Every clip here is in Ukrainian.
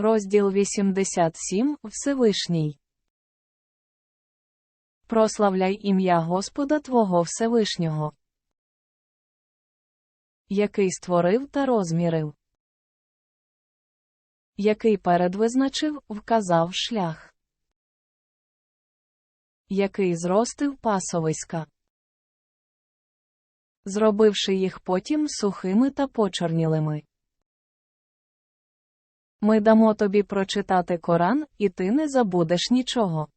Розділ 87 Всевишній. Прославляй ім'я Господа Твого Всевишнього, який створив та розмірив, який передвизначив, вказав шлях, який зростив пасовиська, зробивши їх потім сухими та почорнілими. Ми дамо тобі прочитати Коран, і ти не забудеш нічого.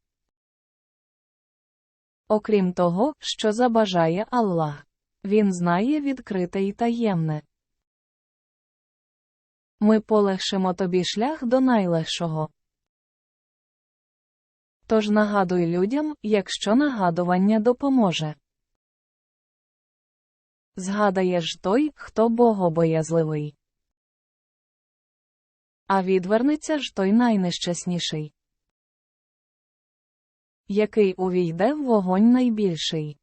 Окрім того, що забажає Аллах. Він знає відкрите і таємне. Ми полегшимо тобі шлях до найлегшого. Тож нагадуй людям, якщо нагадування допоможе. Згадаєш той, хто богобоязливий. А відвернеться ж той найнещасніший, який увійде в вогонь найбільший.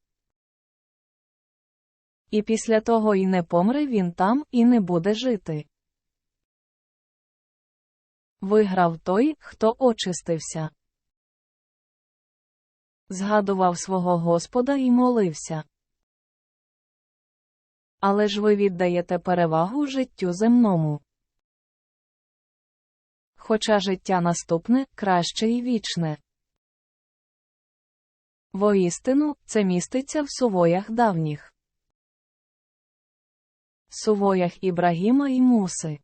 І після того і не помре він там, і не буде жити. Виграв той, хто очистився. Згадував свого Господа і молився. Але ж ви віддаєте перевагу життю земному. Хоча життя наступне краще і вічне. Воістину, це міститься в сувоях давніх. Сувоях Ібрагіма і Муси.